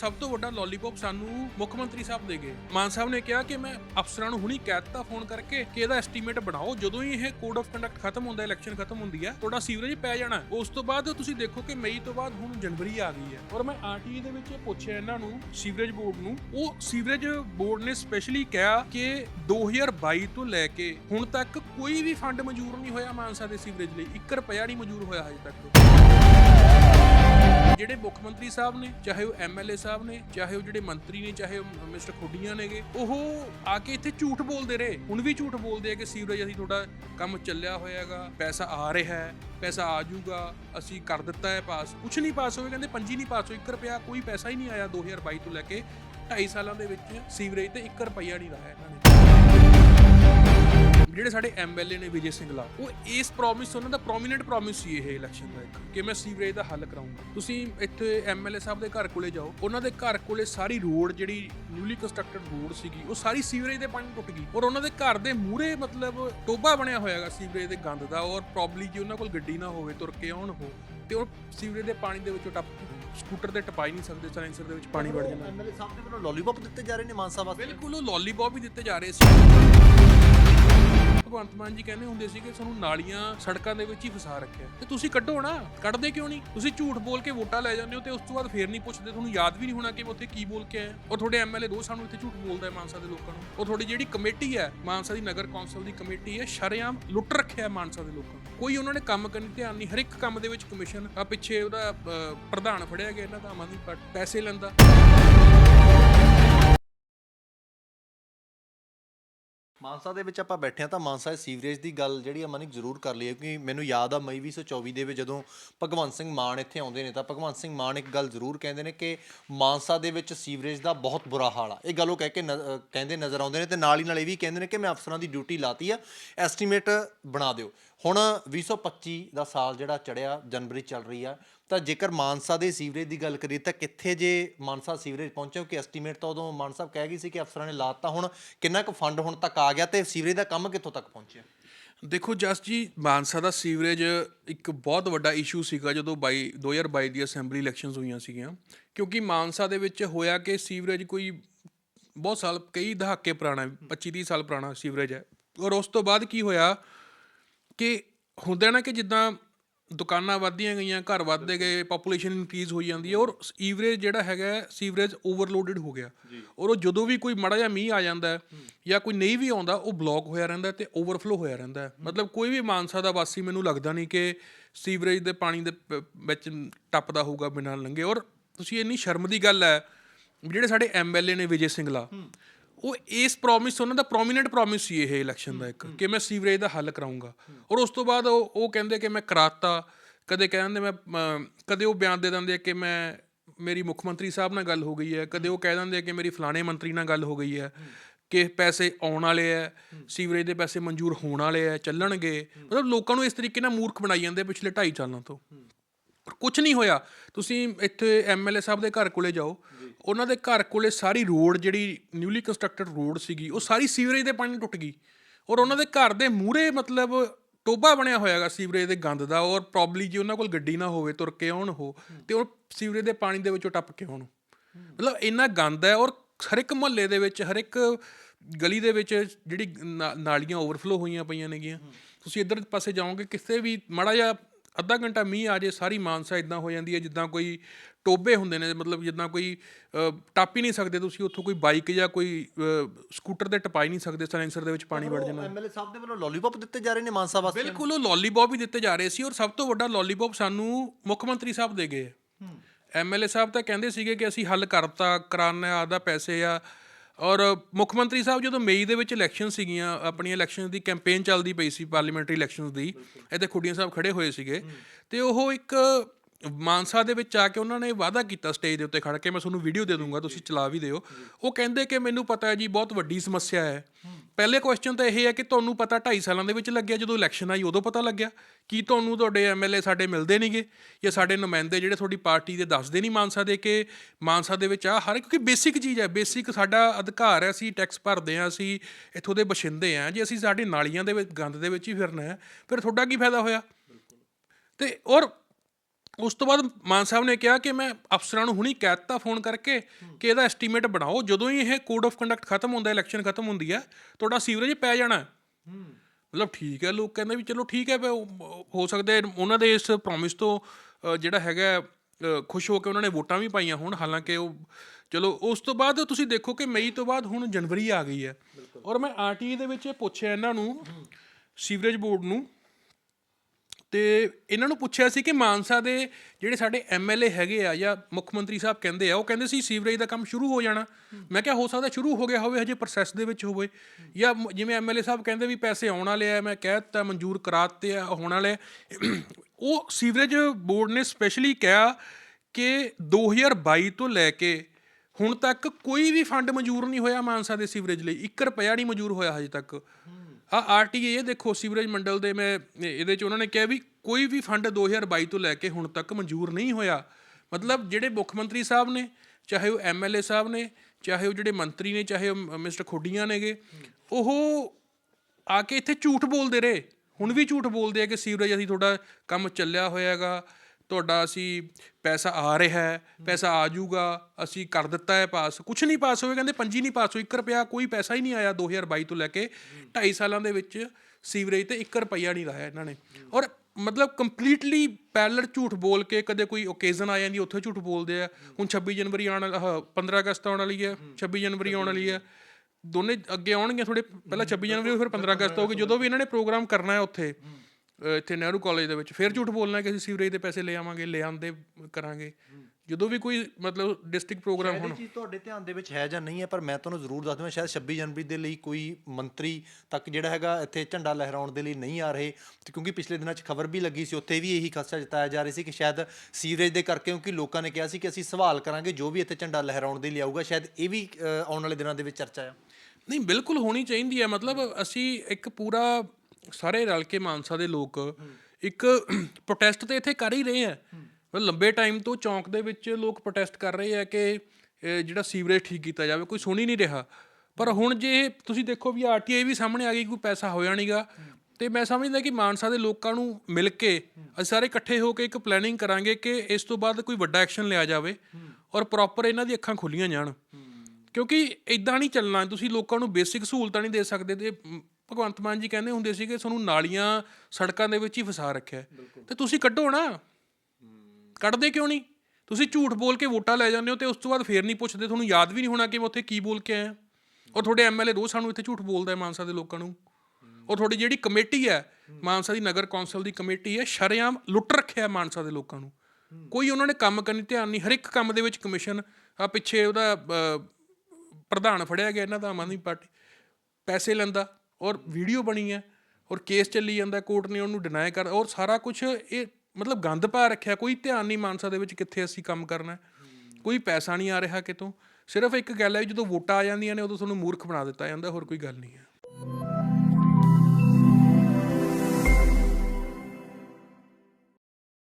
ਸਭ ਤੋਂ ਵੱਡਾ ਲੋਲੀਪੌਪ ਸਾਨੂੰ ਮੁੱਖ ਮੰਤਰੀ ਸਾਹਿਬ ਦੇ ਗਏ। ਮਾਨ ਸਾਹਿਬ ਨੇ ਕਿਹਾ ਕਿ ਮੈਂ ਅਫਸਰਾਂ ਨੂੰ ਹੁਣੀ ਕਹਿ ਫੋਨ ਕਰਕੇ ਕਿ ਇਹਦਾ ਐਸਟੀਮੇਟ ਬਣਾਓ। ਜਦੋਂ ਹੀ ਇਹ ਕੋਡ ਆਫ ਕੰਡਕਟ ਖਤਮ ਹੁੰਦਾ ਇਲੈਕਸ਼ਨ ਖਤਮ ਹੁੰਦੀ ਹੈ ਤੁਹਾਡਾ ਸੀਵਰੇਜ ਪੈ ਜਾਣਾ। ਉਸ ਤੋਂ ਬਾਅਦ ਤੁਸੀਂ ਦੇਖੋ ਕਿ ਮਈ ਤੋਂ ਬਾਅਦ ਹੁਣ ਜਨਵਰੀ ਆ ਗਈ ਹੈ। ਔਰ ਮੈਂ ਆਰਟੀਏ ਦੇ ਵਿੱਚ ਪੁੱਛਿਆ ਇਹਨਾਂ ਨੂੰ, ਸੀਵਰੇਜ ਬੋਰਡ ਨੂੰ। ਉਹ ਸੀਵਰੇਜ ਬੋਰਡ ਨੇ ਸਪੈਸ਼ਲੀ ਕਿਹਾ ਕਿ 2022 ਤੋਂ ਲੈ ਕੇ ਹੁਣ ਤੱਕ ਕੋਈ ਵੀ ਫੰਡ ਮਨਜ਼ੂਰ ਨਹੀਂ ਹੋਇਆ ਮਾਨਸਾ ਦੇ ਸੀਵਰੇਜ ਲਈ। 1 ਰੁਪਿਆ ਨਹੀਂ ਮਨਜ਼ੂਰ ਹੋਇਆ ਹਜੇ ਤੱਕ। ਜਿਹੜੇ ਮੁੱਖ ਮੰਤਰੀ ਸਾਹਿਬ ਨੇ, ਚਾਹੇ ਉਹ ਐਮਐਲਏ ਸਾਹਿਬ ਨੇ, ਚਾਹੇ ਉਹ ਜਿਹੜੇ ਮੰਤਰੀ ਨੇ, ਚਾਹੇ ਉਹ ਮਿਸਟਰ ਖੁੱਡੀਆਂ ਨੇਗੇ, ਉਹ ਆ ਕੇ ਇੱਥੇ ਝੂਠ ਬੋਲਦੇ ਰਹੇ। ਹੁਣ ਵੀ ਝੂਠ ਬੋਲਦੇ ਆ ਕਿ ਸੀਵਰੇਜ ਅਸੀਂ ਤੁਹਾਡਾ ਕੰਮ ਚੱਲਿਆ ਹੋਇਆਗਾ, ਪੈਸਾ ਆ ਰਿਹਾ ਹੈ, ਪੈਸਾ ਆ ਜਾਊਗਾ, ਅਸੀਂ ਕਰ ਦਿੱਤਾ ਹੈ ਪਾਸ। ਕੁਝ ਨਹੀਂ ਪਾਸ ਹੋਏ, ਕਹਿੰਦੇ ਪੰਜੀ ਨਹੀਂ ਪਾਸ ਹੋਈ 1 ਰੁਪਿਆ ਕੋਈ ਪੈਸਾ ਹੀ ਨਹੀਂ ਆਇਆ 2022 ਤੋਂ ਲੈ ਕੇ 2.5 ਸਾਲਾਂ ਦੇ ਵਿੱਚ ਸੀਵਰੇਜ ਤੇ 1 ਰੁਪਿਆ ਨਹੀਂ ਲਾਇਆ ਇਹਨਾਂ ਨੇ। ਜਿਹੜੇ ਸਾਡੇ ਐਮਐਲਏ ਨੇ ਵਿਜੇ ਸਿੰਗਲਾ, ਉਹ ਇਸ ਪ੍ਰੋਮਿਸ ਉਹਨਾਂ ਦਾ ਪ੍ਰੋਮਿਨੈਂਟ ਪ੍ਰੋਮਿਸ ਸੀ ਇਹ ਇਲੈਕਸ਼ਨ ਦਾ ਇੱਕ, ਕਿ ਮੈਂ ਸੀਵਰੇਜ ਦਾ ਹੱਲ ਕਰਾਉਂਗਾ ਤੁਸੀਂ ਇੱਥੇ ਐਮਐਲਏ ਸਾਹਿਬ ਦੇ ਘਰ ਕੋਲੇ ਜਾਓ, ਉਹਨਾਂ ਦੇ ਘਰ ਕੋਲੇ ਸਾਰੀ ਰੋਡ ਜਿਹੜੀ ਨਿਊਲੀ ਕੰਸਟਰਕਟਡ ਰੋਡ ਸੀਗੀ, ਉਹ ਸਾਰੀ ਸੀਵਰੇਜ ਦੇ ਪਾਣੀ ਟੁੱਟ ਗਈ। ਔਰ ਉਹਨਾਂ ਦੇ ਘਰ ਦੇ ਮੂਹਰੇ ਮਤਲਬ ਟੋਬਾ ਬਣਿਆ ਹੋਇਆਗਾ ਸੀਵਰੇਜ ਦੇ ਗੰਦ ਦਾ, ਔਰ ਪ੍ਰੋਬਬਲੀ ਜੇ ਉਹਨਾਂ ਕੋਲ ਗੱਡੀ ਨਾ ਹੋਵੇ, ਤੁਰ ਕੇ ਆਉਣ ਉਹ, ਤੇ ਉਹ ਸੀਵਰੇਜ ਦੇ ਪਾਣੀ ਦੇ ਵਿੱਚੋਂ ਟੱਪ ਸਕੂਟਰ ਤੇ ਟਪਾ ਹੀ ਨਹੀਂ ਸਕਦੇ ਸਾਇੰਸਰ ਦੇ ਵਿੱਚ ਪਾਣੀ ਵੜ ਜਾਂਦਾ ਐਮਐਲਏ ਸਾਹਿਬ ਦੇ ਵੱਲੋਂ ਲੋਲੀਪੌਪ ਦਿੱਤੇ ਜਾ ਰਹੇ ਨੇ ਮਾਨਸਾ ਵਾਸਤੇ? ਬਿਲਕੁਲ ਉਹ ਲੋਲੀਪੌਪ ਵੀ ਦਿੱਤੇ ਜਾ ਰਹੇ ਸੀ। ਭਗਵੰਤ ਮਾਨ ਜੀ ਕਹਿੰਦੇ ਹੁੰਦੇ ਸੀ ਕਿ ਸਾਨੂੰ ਨਾਲੀਆਂ ਸੜਕਾਂ ਦੇ ਵਿੱਚ ਹੀ ਫਸਾ ਰੱਖਿਆ। ਤੇ ਤੁਸੀਂ ਕੱਢੋ ਨਾ ਕੱਢਦੇ ਕਿਉਂ ਨਹੀਂ? ਤੁਸੀਂ ਝੂਠ ਬੋਲ ਕੇ ਵੋਟਾਂ ਲੈ ਜਾਂਦੇ ਹੋ ਤੇ ਉਸ ਤੋਂ ਬਾਅਦ ਫੇਰ ਨਹੀਂ ਪੁੱਛਦੇ ਤੁਹਾਨੂੰ ਯਾਦ ਵੀ ਨਹੀਂ ਹੋਣਾ ਕਿ ਮੈਂ ਉੱਥੇ ਕੀ ਬੋਲ ਕੇ ਆਇਆ। ਔਰ ਤੁਹਾਡੇ ਐਮਐਲਏ ਰੋਜ਼ ਸਾਨੂੰ ਇੱਥੇ ਝੂਠ ਬੋਲਦਾ ਹੈ ਮਾਨਸਾ ਦੇ ਲੋਕਾਂ ਨੂੰ। ਉਹ ਤੁਹਾਡੀ ਜਿਹੜੀ ਕਮੇਟੀ ਹੈ ਮਾਨਸਾ ਦੀ ਨਗਰ ਕੌਂਸਲ ਦੀ ਕਮੇਟੀ ਹੈ ਸ਼ਰੇਆਮ ਲੁੱਟ ਰੱਖਿਆ ਹੈ ਮਾਨਸਾ ਦੇ ਲੋਕਾਂ ਨੂੰ। ਕੋਈ ਉਹਨਾਂ ਨੇ ਕੰਮ ਕਰਨ ਦੀ ਧਿਆਨ ਨਹੀਂ ਹਰ ਇੱਕ ਕੰਮ ਦੇ ਵਿੱਚ ਕਮਿਸ਼ਨ ਆ ਪਿੱਛੇ ਉਹਦਾ ਪ੍ਰਧਾਨ ਫੜਿਆ ਗਿਆ ਇਹਨਾਂ ਦਾ ਆਮ ਆਦਮੀ ਪਾਰਟੀ ਪੈਸੇ ਲੈਂਦਾ ਮਾਨਸਾ ਦੇ ਵਿੱਚ ਆਪਾਂ ਬੈਠੇ ਆ ਤਾਂ ਮਾਨਸਾ ਦੇ ਸੀਵਰੇਜ ਦੀ ਗੱਲ ਜਿਹੜੀ ਆ ਮਨਿਕ ਜ਼ਰੂਰ ਕਰ ਲਈਏ ਕਿਉਂਕਿ ਮੈਨੂੰ ਯਾਦ ਆ ਮਈ 2024 ਦੇ ਵਿੱਚ ਜਦੋਂ ਭਗਵੰਤ ਸਿੰਘ ਮਾਨ ਇੱਥੇ ਆਉਂਦੇ ਨੇ ਤਾਂ ਭਗਵੰਤ ਸਿੰਘ ਮਾਨ ਇੱਕ ਗੱਲ ਜ਼ਰੂਰ ਕਹਿੰਦੇ ਨੇ ਕਿ ਮਾਨਸਾ ਦੇ ਵਿੱਚ ਸੀਵਰੇਜ ਦਾ ਬਹੁਤ ਬੁਰਾ ਹਾਲ ਆ। ਇਹ ਗੱਲ ਉਹ ਕਹਿ ਕੇ ਨ- ਅ, ਕਹਿੰਦੇ ਨਜ਼ਰ ਆਉਂਦੇ ਨੇ ਤੇ ਨਾਲ ਹੀ ਨਾਲ ਇਹ ਵੀ ਕਹਿੰਦੇ ਨੇ ਕਿ ਮੈਂ ਅਫਸਰਾਂ ਦੀ ਡਿਊਟੀ ਲਾਤੀ ਆ ਐਸਟੀਮੇਟ ਬਣਾ ਦਿਓ। ਹੁਣ 2025 ਦਾ ਸਾਲ ਜਿਹੜਾ ਚੜਿਆ ਜਨਵਰੀ ਚੱਲ ਰਹੀ ਆ ਤਾਂ ਜੇਕਰ ਮਾਨਸਾ ਦੇ ਸੀਵਰੇਜ ਦੀ ਗੱਲ ਕਰੀਏ ਤਾਂ ਕਿੱਥੇ ਜੇ ਮਾਨਸਾ ਸੀਵਰੇਜ ਪਹੁੰਚਿਆ ਕਿ ਐਸਟੀਮੇਟ ਤਾਂ ਉਦੋਂ ਮਾਨ ਸਾਹਿਬ ਕਹਿ ਗਈ ਸੀ ਕਿ ਅਫਸਰਾਂ ਨੇ ਲਾਤਾ ਹੁਣ ਕਿੰਨਾ ਕੁ ਫੰਡ ਹੁਣ ਤੱਕ ਆ ਗਿਆ ਤੇ ਸੀਵਰੇਜ ਦਾ ਕੰਮ ਕਿੱਥੋਂ ਤੱਕ ਪਹੁੰਚਿਆ? ਦੇਖੋ ਜਸ ਜੀ, ਮਾਨਸਾ ਦਾ ਸੀਵਰੇਜ ਇੱਕ ਬਹੁਤ ਵੱਡਾ ਇਸ਼ੂ ਸੀਗਾ ਜਦੋਂ 22 2022 ਦੀ ਅਸੈਂਬਲੀ ਇਲੈਕਸ਼ਨਸ ਹੋਈਆਂ ਸੀਗੀਆਂ, ਕਿਉਂਕਿ ਮਾਨਸਾ ਦੇ ਵਿੱਚ ਹੋਇਆ ਕਿ ਸੀਵਰੇਜ ਕੋਈ ਬਹੁਤ ਸਾਲ, ਕਈ ਦਹਾਕੇ ਪੁਰਾਣਾ 25 30 ਸਾਲ ਪੁਰਾਣਾ ਸੀਵਰੇਜ ਹੈ। ਔਰ ਉਸ ਤੋਂ ਬਾਅਦ ਕੀ ਹੋਇਆ ਕਿ ਹੁੰਦਾ ਨਾ ਕਿ ਜਿੱਦਾਂ ਦੁਕਾਨਾਂ ਵੱਧਦੀਆਂ ਗਈਆਂ ਘਰ ਵੱਧਦੇ ਗਏ ਪੋਪੂਲੇਸ਼ਨ ਇਨਕਰੀਜ਼ ਹੋਈ ਜਾਂਦੀ ਹੈ ਔਰ ਸੀਵਰੇਜ ਜਿਹੜਾ ਹੈਗਾ ਸੀਵਰੇਜ ਓਵਰਲੋਡਡ ਹੋ ਗਿਆ। ਔਰ ਉਹ ਜਦੋਂ ਵੀ ਕੋਈ ਮੜਾ ਜਿਹਾ ਮੀਂਹ ਆ ਜਾਂਦਾ ਜਾਂ ਕੋਈ ਨਹੀਂ ਵੀ ਆਉਂਦਾ ਉਹ ਬਲੌਕ ਹੋਇਆ ਰਹਿੰਦਾ ਤੇ ਓਵਰਫਲੋ ਹੋਇਆ ਰਹਿੰਦਾ ਮਤਲਬ ਕੋਈ ਵੀ ਮਾਨਸਾ ਦਾ ਵਾਸੀ ਮੈਨੂੰ ਲੱਗਦਾ ਨਹੀਂ ਕਿ ਸੀਵਰੇਜ ਦੇ ਪਾਣੀ ਦੇ ਵਿੱਚ ਟੱਪਦਾ ਹੋਊਗਾ ਬਿਨਾਂ ਲੰਗੇ ਔਰ ਤੁਸੀਂ ਇੰਨੀ ਸ਼ਰਮ ਦੀ ਗੱਲ ਹੈ ਜਿਹੜੇ ਸਾਡੇ ਐਮਐਲਏ ਨੇ ਵਿਜੇ ਸਿੰਗਲਾ ਉਹ ਇਸ ਪ੍ਰੋਮਿਸ ਉਹਨਾਂ ਦਾ ਪ੍ਰੋਮਿਨੈਂਟ ਪ੍ਰੋਮਿਸ ਸੀ ਇਹ ਇਲੈਕਸ਼ਨ ਦਾ ਇੱਕ ਕਿ ਮੈਂ ਸੀਵਰੇਜ ਦਾ ਹੱਲ ਕਰਾਉਂਗਾ ਔਰ ਉਸ ਤੋਂ ਬਾਅਦ ਉਹ ਉਹ ਕਹਿੰਦੇ ਕਿ ਮੈਂ ਕਰਾਤਾ ਕਦੇ ਕਹਿੰਦੇ ਮੈਂ ਕਦੇ ਉਹ ਬਿਆਨ ਦੇ ਦਿੰਦੇ ਕਿ ਮੈਂ ਮੇਰੀ ਮੁੱਖ ਮੰਤਰੀ ਸਾਹਿਬ ਨਾਲ ਗੱਲ ਹੋ ਗਈ ਹੈ ਕਦੇ ਉਹ ਕਹਿ ਦਿੰਦੇ ਕਿ ਮੇਰੀ ਫਲਾਣੇ ਮੰਤਰੀ ਨਾਲ ਗੱਲ ਹੋ ਗਈ ਹੈ ਕਿ ਪੈਸੇ ਆਉਣ ਵਾਲੇ ਆ ਸੀਵਰੇਜ ਦੇ ਪੈਸੇ ਮਨਜ਼ੂਰ ਹੋਣ ਵਾਲੇ ਆ ਚੱਲਣਗੇ। ਮਤਲਬ ਲੋਕਾਂ ਨੂੰ ਇਸ ਤਰੀਕੇ ਨਾਲ ਮੂਰਖ ਬਣਾਈ ਜਾਂਦੇ ਪਿਛਲੇ 2.5 ਸਾਲਾਂ ਤੋਂ। ਕੁਝ ਨਹੀਂ ਹੋਇਆ। ਤੁਸੀਂ ਇੱਥੇ ਐਮਐਲਏ ਸਾਹਿਬ ਦੇ ਘਰ ਕੋਲੇ ਜਾਓ ਉਹਨਾਂ ਦੇ ਘਰ ਕੋਲੇ ਸਾਰੀ ਰੋਡ ਜਿਹੜੀ ਨਿਊਲੀ ਕੰਸਟਰਕਟਡ ਰੋਡ ਸੀਗੀ, ਉਹ ਸਾਰੀ ਸੀਵਰੇਜ ਦੇ ਪਾਣੀ ਟੁੱਟ ਗਈ। ਔਰ ਉਹਨਾਂ ਦੇ ਘਰ ਦੇ ਮੂਹਰੇ ਮਤਲਬ ਟੋਬਾ ਬਣਿਆ ਹੋਇਆਗਾ ਸੀਵਰੇਜ ਦੇ ਗੰਦ ਦਾ, ਔਰ ਪ੍ਰੋਬਬਲੀ ਜੇ ਉਹਨਾਂ ਕੋਲ ਗੱਡੀ ਨਾ ਹੋਵੇ, ਤੁਰ ਕੇ ਆਉਣ ਹੋ ਤੇ ਉਹ ਸੀਵਰੇਜ ਦੇ ਪਾਣੀ ਦੇ ਵਿੱਚੋਂ ਟੱਪ ਕੇ ਆਉਣ। ਮਤਲਬ ਇੰਨਾ ਗੰਦ ਹੈ, ਔਰ ਹਰ ਇੱਕ ਮੁਹੱਲੇ ਦੇ ਵਿੱਚ ਹਰ ਇੱਕ ਗਲੀ ਦੇ ਵਿੱਚ ਜਿਹੜੀ ਨਾ- ਨਾਲੀਆਂ ਓਵਰਫਲੋ ਹੋਈਆਂ ਪਈਆਂ ਨੇਗੀਆਂ। ਤੁਸੀਂ ਇੱਧਰ ਪਾਸੇ ਜਾਓਗੇ, ਕਿਸੇ ਵੀ ਮਾੜਾ ਜਿਹਾ ਅੱਧਾ ਘੰਟਾ ਮੀਂਹ ਆ ਜੇ ਸਾਰੀ ਮਾਨਸਾ ਇਦਾਂ ਹੋ ਜਾਂਦੀ ਹੈ ਜਿੱਦਾਂ ਕੋਈ ਟੋਬੇ ਹੁੰਦੇ ਨੇ ਮਤਲਬ ਜਿੱਦਾਂ ਕੋਈ ਟੱਪ ਹੀ ਨਹੀਂ ਸਕਦੇ ਤੁਸੀਂ ਉੱਥੋਂ ਕੋਈ ਬਾਈਕ ਜਾਂ ਕੋਈ ਸਕੂਟਰ ਤੇ ਟਪਾ ਹੀ ਨਹੀਂ ਸਕਦੇ ਸਾਇੰਸਰ ਦੇ ਵਿੱਚ ਪਾਣੀ ਵੜ ਜਾਂਦਾ। ਐਮਐਲਏ ਸਾਹਿਬ ਦੇ ਵੱਲੋਂ ਲੋਲੀਪੌਪ ਦਿੱਤੇ ਜਾ ਰਹੇ ਨੇ ਮਾਨਸਾ ਵਾਸਤੇ ਬਿਲਕੁਲ ਉਹ ਲੋਲੀਪੌਪ ਹੀ ਦਿੱਤੇ ਜਾ ਰਹੇ ਸੀ ਔਰ ਸਭ ਤੋਂ ਵੱਡਾ ਲੋਲੀਪੌਪ ਸਾਨੂੰ ਮੁੱਖ ਮੰਤਰੀ ਸਾਹਿਬ ਦੇ ਗਏ। ਐਮਐਲਏ ਸਾਹਿਬ ਤਾਂ ਕਹਿੰਦੇ ਸੀਗੇ ਕਿ ਅਸੀਂ ਹੱਲ ਕਰਤਾ ਕਰਾਨਾ ਆਦਾ ਪੈਸੇ ਆ ਔਰ ਮੁੱਖ ਮੰਤਰੀ ਸਾਹਿਬ, ਜਦੋਂ ਮਈ ਦੇ ਵਿੱਚ ਇਲੈਕਸ਼ਨ ਸੀਗੀਆਂ ਆਪਣੀਆਂ ਇਲੈਕਸ਼ਨ ਦੀ ਕੈਂਪੇਨ ਚੱਲਦੀ ਪਈ ਸੀ ਪਾਰਲੀਮੈਂਟਰੀ ਇਲੈਕਸ਼ਨਸ ਦੀ, ਇੱਥੇ ਖੁੱਡੀਆਂ ਸਾਹਿਬ ਖੜੇ ਹੋਏ ਸੀਗੇ, ਤੇ ਉਹ ਇੱਕ ਮਾਨਸਾ ਦੇ ਵਿੱਚ ਆ ਕੇ ਉਹਨਾਂ ਨੇ ਵਾਅਦਾ ਕੀਤਾ ਸਟੇਜ ਦੇ ਉੱਤੇ ਖੜ ਕੇ ਮੈਂ ਤੁਹਾਨੂੰ ਵੀਡੀਓ ਦੇ ਦੂੰਗਾ ਤੁਸੀਂ ਚਲਾ ਵੀ ਦਿਓ। ਉਹ ਕਹਿੰਦੇ ਕਿ ਮੈਨੂੰ ਪਤਾ ਹੈ ਜੀ ਬਹੁਤ ਵੱਡੀ ਸਮੱਸਿਆ ਹੈ। ਪਹਿਲੇ ਕੁਐਸਚਨ ਤਾਂ ਇਹ ਹੈ ਕਿ ਤੁਹਾਨੂੰ ਪਤਾ 2.5 ਸਾਲਾਂ ਦੇ ਵਿੱਚ ਲੱਗਿਆ ਜਦੋਂ ਇਲੈਕਸ਼ਨ ਆਈ ਉਦੋਂ ਪਤਾ ਲੱਗਿਆ ਕੀ ਤੁਹਾਨੂੰ ਤੁਹਾਡੇ ਐਮਐਲਏ ਸਾਡੇ ਮਿਲਦੇ ਨਹੀਂਗੇ ਜਾਂ ਸਾਡੇ ਨੁਮਾਇੰਦੇ ਜਿਹੜੇ ਤੁਹਾਡੀ ਪਾਰਟੀ ਦੇ ਦੱਸਦੇ ਨਹੀਂ ਮਾਨਸਾ ਦੇ ਕਿ ਮਾਨਸਾ ਦੇ ਵਿੱਚ ਆ ਹਰ ਕਿਉਂਕਿ ਬੇਸਿਕ ਚੀਜ਼ ਹੈ ਬੇਸਿਕ ਸਾਡਾ ਅਧਿਕਾਰ ਹੈ ਅਸੀਂ ਟੈਕਸ ਭਰਦੇ ਆ ਅਸੀਂ ਇੱਥੋਂ ਦੇ ਬਸ਼ਿੰਦੇ ਆ ਜੇ ਅਸੀਂ ਸਾਡੇ ਨਾਲੀਆਂ ਦੇ ਵਿੱਚ ਗੰਦ ਦੇ ਵਿੱਚ ਹੀ ਫਿਰਨਾ ਹੈ ਫਿਰ ਤੁਹਾਡਾ ਕੀ ਫਾਇਦਾ ਹੋਇਆ? ਤੇ ਔਰ ਉਸ ਤੋਂ ਬਾਅਦ ਮਾਨ ਸਾਹਿਬ ਨੇ ਕਿਹਾ ਕਿ ਮੈਂ ਅਫਸਰਾਂ ਨੂੰ ਹੁਣੀ ਕਹਿ ਦਿੱਤਾ ਫੋਨ ਕਰਕੇ ਕਿ ਇਹਦਾ ਐਸਟੀਮੇਟ ਬਣਾਓ। ਜਦੋਂ ਹੀ ਇਹ ਕੋਡ ਆਫ ਕੰਡਕਟ ਖਤਮ ਹੁੰਦਾ ਇਲੈਕਸ਼ਨ ਖਤਮ ਹੁੰਦੀ ਹੈ, ਤੁਹਾਡਾ ਸੀਵਰੇਜ ਪੈ ਜਾਣਾ। ਮਤਲਬ ਠੀਕ ਹੈ, ਲੋਕ ਕਹਿੰਦੇ ਵੀ ਚਲੋ ਠੀਕ ਹੈ ਵੀ ਉਹ- ਹੋ ਸਕਦਾ ਉਹਨਾਂ ਦੇ ਇਸ ਪ੍ਰੋਮਿਸ ਤੋਂ ਜਿਹੜਾ ਹੈਗਾ ਖੁਸ਼ ਹੋ ਕੇ ਉਹਨਾਂ ਨੇ ਵੋਟਾਂ ਵੀ ਪਾਈਆਂ ਹੋਣ। ਹਾਲਾਂਕਿ ਉਹ, ਚਲੋ ਉਸ ਤੋਂ ਬਾਅਦ ਤੁਸੀਂ ਦੇਖੋ ਕਿ ਮਈ ਤੋਂ ਬਾਅਦ ਹੁਣ ਜਨਵਰੀ ਆ ਗਈ ਹੈ। ਔਰ ਮੈਂ ਆਰਟੀਏ ਦੇ ਵਿੱਚ ਪੁੱਛਿਆ ਇਹਨਾਂ ਨੂੰ, ਸੀਵਰੇਜ ਬੋਰਡ ਨੂੰ ਤੇ ਇਹਨਾਂ ਨੂੰ ਪੁੱਛਿਆ ਸੀ ਕਿ ਮਾਨਸਾ ਦੇ ਜਿਹੜੇ ਸਾਡੇ ਐਮਐਲਏ ਹੈਗੇ ਆ ਜਾਂ ਮੁੱਖ ਮੰਤਰੀ ਸਾਹਿਬ ਕਹਿੰਦੇ ਆ, ਉਹ ਕਹਿੰਦੇ ਸੀ ਸੀਵਰੇਜ ਦਾ ਕੰਮ ਸ਼ੁਰੂ ਹੋ ਜਾਣਾ। ਮੈਂ ਕਿਹਾ ਹੋ ਸਕਦਾ ਸ਼ੁਰੂ ਹੋ ਗਿਆ ਹੋਵੇ, ਹਜੇ ਪ੍ਰੋਸੈਸ ਦੇ ਵਿੱਚ ਹੋਵੇ। ਜਾਂ ਮ- ਜਿਵੇਂ ਐਮਐਲਏ ਸਾਹਿਬ ਕਹਿੰਦੇ ਵੀ ਪੈਸੇ ਆਉਣ ਵਾਲੇ ਆ, ਮੈਂ ਕਹਿ ਦਿੱਤਾ ਮਨਜ਼ੂਰ ਕਰਾ ਦਿੱਤੇ ਆ ਹੋਣ ਵਾਲੇ ਆ। ਉਹ ਸੀਵਰੇਜ ਬੋਰਡ ਨੇ ਸਪੈਸ਼ਲੀ ਕਿਹਾ ਕਿ 2022 ਤੋਂ ਲੈ ਕੇ ਹੁਣ ਤੱਕ ਕੋਈ ਵੀ ਫੰਡ ਮਨਜ਼ੂਰ ਨਹੀਂ ਹੋਇਆ ਮਾਨਸਾ ਦੇ ਸੀਵਰੇਜ ਲਈ। 1 ਰੁਪਿਆ ਨਹੀਂ ਮਨਜ਼ੂਰ ਹੋਇਆ ਹਜੇ ਤੱਕ। ਆ ਆਰਟੀਏ, ਇਹ ਦੇਖੋ, ਸੀਵਰੇਜ ਮੰਡਲ ਦੇ ਮੈਂ, ਇਹਦੇ ਚ ਉਹਨਾਂ ਨੇ ਕਿਹਾ ਵੀ ਕੋਈ ਵੀ ਫੰਡ 2022 ਤੋਂ ਲੈ ਕੇ ਹੁਣ ਤੱਕ ਮਨਜ਼ੂਰ ਨਹੀਂ ਹੋਇਆ। ਮਤਲਬ ਜਿਹੜੇ ਮੁੱਖ ਮੰਤਰੀ ਸਾਹਿਬ ਨੇ, ਚਾਹੇ ਉਹ ਐਮਐਲਏ ਸਾਹਿਬ ਨੇ, ਚਾਹੇ ਉਹ ਜਿਹੜੇ ਮੰਤਰੀ ਨੇ, ਚਾਹੇ ਉਹ ਮ- ਮਿਸਟਰ ਖੋਡੀਆਂ ਨੇਗੇ, ਉਹ ਆ ਕੇ ਇੱਥੇ ਝੂਠ ਬੋਲਦੇ ਰਹੇ। ਹੁਣ ਵੀ ਝੂਠ ਬੋਲਦੇ ਆ ਕਿ ਸੀਵਰੇਜ, ਅਸੀਂ ਤੁਹਾਡਾ ਕੰਮ ਚੱਲਿਆ ਹੋਇਆਗਾ। ਤੁਹਾਡਾ ਅਸੀਂ ਪੈਸਾ ਆ ਰਿਹਾ ਹੈ, ਪੈਸਾ ਆ ਜਾਊਗਾ, ਅਸੀਂ ਕਰ ਦਿੱਤਾ ਹੈ ਪਾਸ। ਕੁਝ ਨਹੀਂ ਪਾਸ ਹੋਏ ਕਹਿੰਦੇ ਪੰਜੀ ਨਹੀਂ ਪਾਸ ਹੋਈ 1 ਰੁਪਿਆ ਕੋਈ ਪੈਸਾ ਹੀ ਨਹੀਂ ਆਇਆ 2022 ਤੋਂ ਲੈ ਕੇ 2.5 ਸਾਲਾਂ ਦੇ ਵਿੱਚ ਸੀਵਰੇਜ ਤੇ 1 ਰੁਪਿਆ ਨਹੀਂ ਲਾਇਆ ਇਹਨਾਂ ਨੇ। ਔਰ ਮਤਲਬ ਕੰਪਲੀਟਲੀ ਪੈਰਲਲ ਝੂਠ ਬੋਲ ਕੇ ਕਦੇ ਕੋਈ ਓਕੇਜ਼ਨ ਆ ਜਾਂਦੀ, ਉੱਥੇ ਝੂਠ ਬੋਲਦੇ ਆ। ਹੁਣ 26 ਜਨਵਰੀ ਆਉਣ ਵਾਲਾ- ਆਹ 15 ਅਗਸਤ ਆਉਣ ਵਾਲੀ ਹੈ 26 ਜਨਵਰੀ ਆਉਣ ਵਾਲੀ ਹੈ। ਦੋਨੇ ਅੱਗੇ ਆਉਣਗੇ ਥੋੜੇ ਪਹਿਲਾਂ 26 ਜਨਵਰੀ, ਫਿਰ 15 ਅਗਸਤ ਹੋਊਗੀ ਜਦੋਂ ਵੀ ਇਹਨਾਂ ਨੇ ਪ੍ਰੋਗਰਾਮ ਕਰਨਾ ਹੈ ਉੱਥੇ। ਇੱਥੇ ਨਹਿਰੂ ਕਾਲਜ ਦੇ ਵਿੱਚ ਫਿਰ ਝੂਠ ਬੋਲਣਾ ਕਿ ਅਸੀਂ ਸੀਵਰੇਜ ਦੇ ਪੈਸੇ ਲੈ ਆਵਾਂਗੇ ਲੈ ਆਂਦੇ ਕਰਾਂਗੇ। ਜਦੋਂ ਵੀ ਕੋਈ ਮਤਲਬ ਡਿਸਟ੍ਰਿਕਟ ਪ੍ਰੋਗਰਾਮ ਇਹ ਹੋਣ। ਚੀਜ਼ ਤੁਹਾਡੇ ਧਿਆਨ ਦੇ ਵਿੱਚ ਹੈ ਜਾਂ ਨਹੀਂ ਹੈ ਪਰ ਮੈਂ ਤੁਹਾਨੂੰ ਜ਼ਰੂਰ ਦੱਸ ਦਵਾਂ ਸ਼ਾਇਦ 26 ਜਨਵਰੀ ਦੇ ਲਈ ਕੋਈ ਮੰਤਰੀ ਤੱਕ ਜਿਹੜਾ ਹੈਗਾ ਇੱਥੇ ਝੰਡਾ ਲਹਿਰਾਉਣ ਦੇ ਲਈ ਨਹੀਂ ਆ ਰਹੇ। ਤੇ ਕਿਉਂਕਿ ਪਿਛਲੇ ਦਿਨਾਂ 'ਚ ਖਬਰ ਵੀ ਲੱਗੀ ਸੀ ਉੱਥੇ ਵੀ ਇਹੀ ਖਦਸ਼ਾ ਜਤਾਇਆ ਜਾ ਰਿਹਾ ਸੀ ਕਿ ਸ਼ਾਇਦ ਸੀਵਰੇਜ ਦੇ ਕਰਕੇ ਕਿਉਂਕਿ ਲੋਕਾਂ ਨੇ ਕਿਹਾ ਸੀ ਕਿ ਅਸੀਂ ਸਵਾਲ ਕਰਾਂਗੇ ਜੋ ਵੀ ਇੱਥੇ ਝੰਡਾ ਲਹਿਰਾਉਣ ਦੇ ਲਈ ਆਊਗਾ ਸ਼ਾਇਦ ਇਹ ਵੀ ਆਉਣ ਵਾਲੇ ਦਿਨਾਂ ਦੇ ਵਿੱਚ ਚਰਚਾ ਆ। ਨਹੀਂ ਬਿਲਕੁਲ ਹੋਣੀ ਚਾਹੀਦੀ ਹੈ। ਮਤਲਬ ਅਸੀਂ ਇੱਕ ਪੂਰਾ ਸਾਰੇ ਰਲ ਕੇ ਮਾਨਸਾ ਦੇ ਲੋਕ ਇੱਕ ਪ੍ਰੋਟੈਸਟ ਤੇ ਇੱਥੇ ਕਰ ਹੀ ਰਹੇ ਆ। ਮਤਲਬ ਲੰਬੇ ਟਾਈਮ ਤੋਂ ਚੌਂਕ ਦੇ ਵਿੱਚ ਲੋਕ ਪ੍ਰੋਟੈਸਟ ਕਰ ਰਹੇ ਆ ਕਿ ਜਿਹੜਾ ਸੀਵਰੇਜ ਠੀਕ ਕੀਤਾ ਜਾਵੇ ਕੋਈ ਸੁਣ ਹੀ ਨਹੀਂ ਰਿਹਾ। ਪਰ ਹੁਣ ਜੇ ਤੁਸੀਂ ਦੇਖੋ ਵੀ ਆਰਟੀਆਈ ਵੀ ਸਾਹਮਣੇ ਆ ਗਈ ਕੋਈ ਪੈਸਾ ਹੋਇਆ ਨਹੀਂਗਾ ਤੇ ਮੈਂ ਸਮਝਦਾ ਕਿ ਮਾਨਸਾ ਦੇ ਲੋਕਾਂ ਨੂੰ ਮਿਲ ਕੇ ਅਸੀਂ ਸਾਰੇ ਇਕੱਠੇ ਹੋ ਕੇ ਇੱਕ ਪਲੈਨਿੰਗ ਕਰਾਂਗੇ ਕਿ ਇਸ ਤੋਂ ਬਾਅਦ ਕੋਈ ਵੱਡਾ ਐਕਸ਼ਨ ਲਿਆ ਜਾਵੇ ਔਰ ਪ੍ਰੋਪਰ ਇਹਨਾਂ ਦੀ ਅੱਖਾਂ ਖੁੱਲੀਆਂ ਜਾਣ। ਕਿਉਂਕਿ ਇਦਾਂ ਨਹੀਂ ਚੱਲਣਾ। ਤੁਸੀਂ ਲੋਕਾਂ ਨੂੰ ਬੇਸਿਕ ਸਹੂਲਤਾਂ ਨਹੀਂ ਦੇ ਸਕਦੇ ਤੇ ਭਗਵੰਤ ਮਾਨ ਜੀ ਕਹਿੰਦੇ ਹੁੰਦੇ ਸੀ ਕਿ ਤੁਹਾਨੂੰ ਨਾਲੀਆਂ ਸੜਕਾਂ ਦੇ ਵਿੱਚ ਹੀ ਫਸਾ ਰੱਖਿਆ। ਤੇ ਤੁਸੀਂ ਕੱਢੋ ਨਾ। ਕੱਢਦੇ ਕਿਉਂ ਨਹੀਂ? ਤੁਸੀਂ ਝੂਠ ਬੋਲ ਕੇ ਵੋਟਾਂ ਲੈ ਜਾਂਦੇ ਹੋ ਤੇ ਉਸ ਤੋਂ ਬਾਅਦ ਫੇਰ ਨਹੀਂ ਪੁੱਛਦੇ। ਤੁਹਾਨੂੰ ਯਾਦ ਵੀ ਨਹੀਂ ਹੋਣਾ ਕਿ ਮੈਂ ਉੱਥੇ ਕੀ ਬੋਲ ਕੇ ਆਇਆ। ਔਰ ਤੁਹਾਡੇ ਐਮਐਲਏ ਰੋਜ਼ ਸਾਨੂੰ ਇੱਥੇ ਝੂਠ ਬੋਲਦਾ ਹੈ ਮਾਨਸਾ ਦੇ ਲੋਕਾਂ ਨੂੰ। ਔਰ ਤੁਹਾਡੀ ਜਿਹੜੀ ਕਮੇਟੀ ਹੈ ਮਾਨਸਾ ਦੀ ਨਗਰ ਕੌਂਸਲ ਦੀ ਕਮੇਟੀ ਹੈ ਸ਼ਰੇਆਮ ਲੁੱਟ ਰੱਖਿਆ ਹੈ ਮਾਨਸਾ ਦੇ ਲੋਕਾਂ ਨੂੰ। ਕੋਈ ਉਹਨਾਂ ਨੇ ਕੰਮ ਕਰਨੀ ਧਿਆਨ ਨਹੀਂ। ਹਰ ਇੱਕ ਕੰਮ ਦੇ ਵਿੱਚ ਕਮਿਸ਼ਨ ਆ ਪਿੱਛੇ ਉਹਦਾ ਪ੍ਰਧਾਨ ਫੜਿਆ ਗਿਆ ਇਹਨਾਂ ਦਾ ਆਮ ਆਦਮੀ ਪਾਰਟੀ। ਪੈਸੇ ਲੈਂਦਾ। ਔਰ ਵੀਡੀਓ ਬਣੀ ਹੈ, ਔਰ ਕੇਸ ਚੱਲੀ ਜਾਂਦਾ ਕੋਰਟ ਨੇ ਉਹਨੂੰ ਡਿਨਾਈ ਕਰ, ਔਰ ਸਾਰਾ ਕੁਝ ਇਹ ਮਤਲਬ ਗੰਦ ਪਾ ਰੱਖਿਆ, ਕੋਈ ਧਿਆਨ ਨਹੀਂ ਮਾਨਸਾ ਦੇ ਵਿੱਚ ਕਿੱਥੇ ਅਸੀਂ ਕੰਮ ਕਰਨਾ ਕੋਈ ਪੈਸਾ ਨਹੀਂ ਆ ਰਿਹਾ ਕਿਤੋਂ। ਸਿਰਫ ਇੱਕ ਗੱਲ ਹੈ ਜਦੋਂ ਵੋਟਾਂ ਆ ਜਾਂਦੀਆਂ ਨੇ, ਉਦੋਂ ਤੁਹਾਨੂੰ ਮੂਰਖ ਬਣਾ ਦਿੱਤਾ ਜਾਂਦਾ, ਹੋਰ ਕੋਈ ਗੱਲ ਨਹੀਂ ਹੈ।